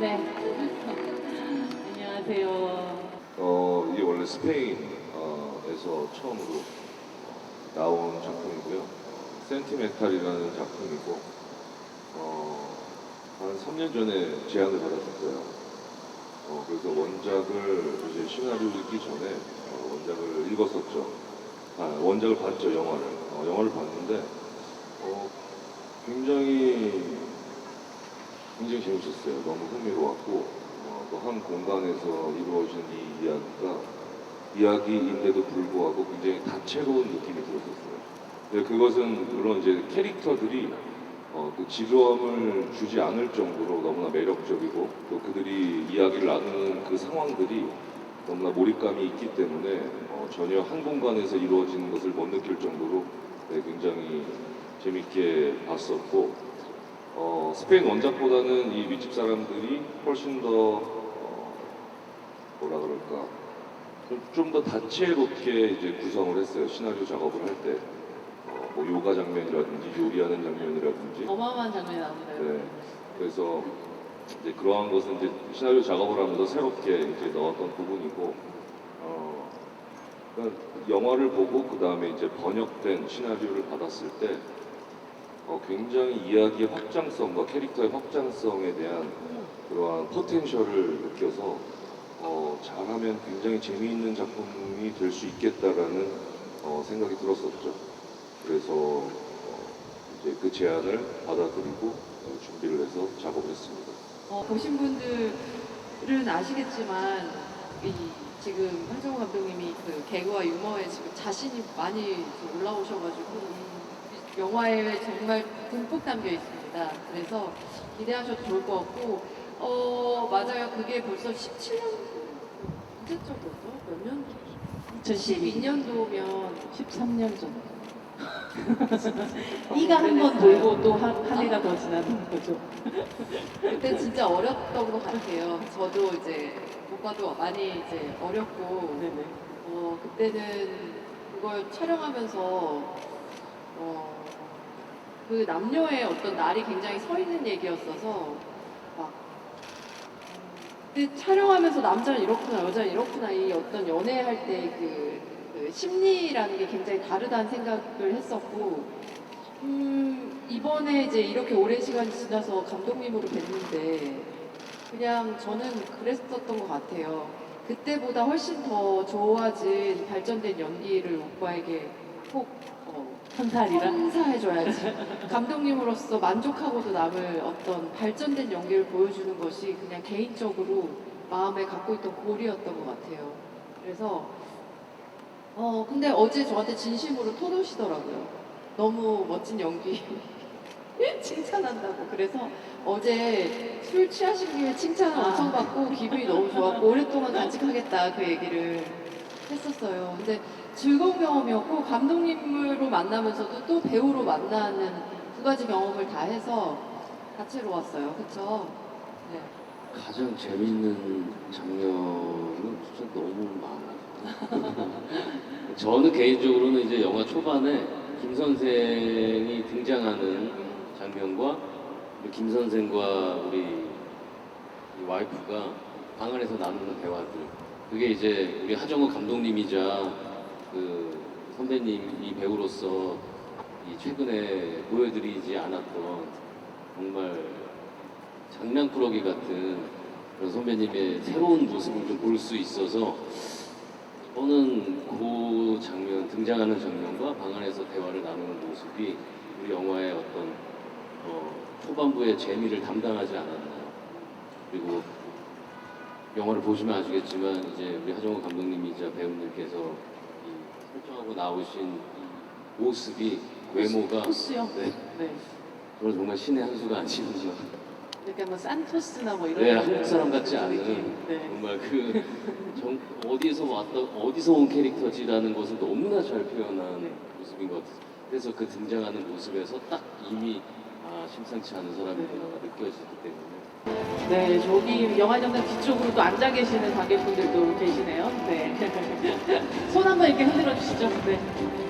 네. 안녕하세요. 어, 이게 원래 스페인에서 처음으로 나온 작품이고요. 센티멘탈이라는 작품이고, 어, 한 3년 전에 제안을 받았었어요. 어, 그래서 원작을 이제 시나리오 읽기 전에 어, 원작을 읽었었죠. 아, 원작을 봤죠, 영화를. 어, 영화를 봤는데, 어, 굉장히, 굉장히 재밌었어요. 너무 흥미로웠고, 어, 또한 공간에서 이루어진 이 이야기가 이야기인데도 불구하고 굉장히 다채로운 느낌이 들었었어요. 근데 그것은 물론 이제 캐릭터들이 어, 그 지루함을 주지 않을 정도로 너무나 매력적이고 또 그들이 이야기를 나누는 그 상황들이 너무나 몰입감이 있기 때문에 어, 전혀 한 공간에서 이루어지는 것을 못 느낄 정도로 네, 굉장히 재밌게 봤었고 어, 스페인 원작보다는 이 윗집 사람들이 훨씬 더 어, 뭐라 그럴까 좀 더 다채롭게 이제 구성을 했어요 시나리오 작업을 할 때. 어, 뭐 요가 장면이라든지 요리하는 장면이라든지 어마어마한 장면이 나오는데요. 네. 그래서 이제 그러한 것은 이제 시나리오 작업을 하면서 새롭게 이제 넣었던 부분이고, 어, 그러니까 영화를 보고 그 다음에 이제 번역된 시나리오를 받았을 때, 어, 굉장히 이야기의 확장성과 캐릭터의 확장성에 대한 그러한 포텐셜을 느껴서 어, 잘하면 굉장히 재미있는 작품이 될 수 있겠다라는 어, 생각이 들었었죠. 그래서 어, 이제 그 제안을 받아들이고 어, 준비를 해서 작업을 했습니다. 어, 보신 분들은 아시겠지만 이 지금 한정우 감독님이 그 개그와 유머에 지금 자신이 많이 좀 올라오셔가지고 이 영화에 정말 듬뿍 담겨 있습니다. 그래서 기대하셔도 좋을 것 같고 어 맞아요. 그게 벌써 17년 언제적이었죠? 몇 년? 2012년도면 13년 전. 이가 한 번 돌고 또한 해가 더 지나는 거죠. 그때 진짜 어렸던 것 같아요. 저도 이제 오빠도 많이 이제 어렸고 네네. 어, 그때는 그걸 촬영하면서 어, 그 남녀의 어떤 날이 굉장히 서 있는 얘기였어서 막 음, 근데 촬영하면서 남자는 이렇구나 여자는 이렇구나 이 어떤 연애할 때그 심리라는 게 굉장히 다르다는 생각을 했었고 음, 이번에 이제 이렇게 오랜 시간이 지나서 감독님으로 뵀는데 그냥 저는 그랬었던 것 같아요. 그때보다 훨씬 더 좋아진 발전된 연기를 오빠에게 꼭 어, 한살이라. 선사해줘야지. 감독님으로서 만족하고도 남을 어떤 발전된 연기를 보여주는 것이 그냥 개인적으로 마음에 갖고 있던 고리였던 것 같아요. 그래서 어 근데 어제 저한테 진심으로 토놓으시더라고요. 너무 멋진 연기 칭찬한다고. 그래서 어제 술 취하신 김에 칭찬 을 엄청 받고 기분이 너무 좋았고 오랫동안 간직하겠다 그 얘기를 했었어요. 근데 즐거운 경험이었고 감독님으로 만나면서도 또 배우로 만나는 두 가지 경험을 다 해서 다채로웠어요. 그쵸? 네. 가장 재밌는 장면은 진짜 너무 많아요. 저는 개인적으로는 이제 영화 초반에 김 선생이 등장하는 장면과 김 선생과 우리 이 와이프가 방 안에서 나누는 대화들 그게 이제 우리 하정우 감독님이자 그 선배님 이 배우로서 이 최근에 보여드리지 않았던 정말 장난꾸러기 같은 그런 선배님의 새로운 모습을 좀 볼 수 있어서 저는 그 장면 등장하는 장면과 방 안에서 대화를 나누는 모습이 우리 영화의 어떤 어, 초반부의 재미를 담당하지 않았나. 그리고 영화를 보시면 아시겠지만 이제 우리 하정우 감독님이자 배우님께서 이 설정하고 나오신 이 모습이 외모가 코스요? 네, 네. 저는 정말 신의 한 수가 아니군요. 이렇게 뭐 산토스나 뭐 이런. 네, 한국 사람 같지 않은 네. 정말 그 정, 어디서 왔다 어디서 온 캐릭터지라는 것을 너무나 잘 표현한 네. 모습인 것 같아요. 그래서 그 등장하는 모습에서 딱 이미 아, 심상치 않은 사람이구나가 느껴지기 때문에 네, 저기 영화정당 뒤쪽으로 또 앉아 계시는 관객분들도 계시네요. 네. 손 한번 이렇게 흔들어 주시죠. 네.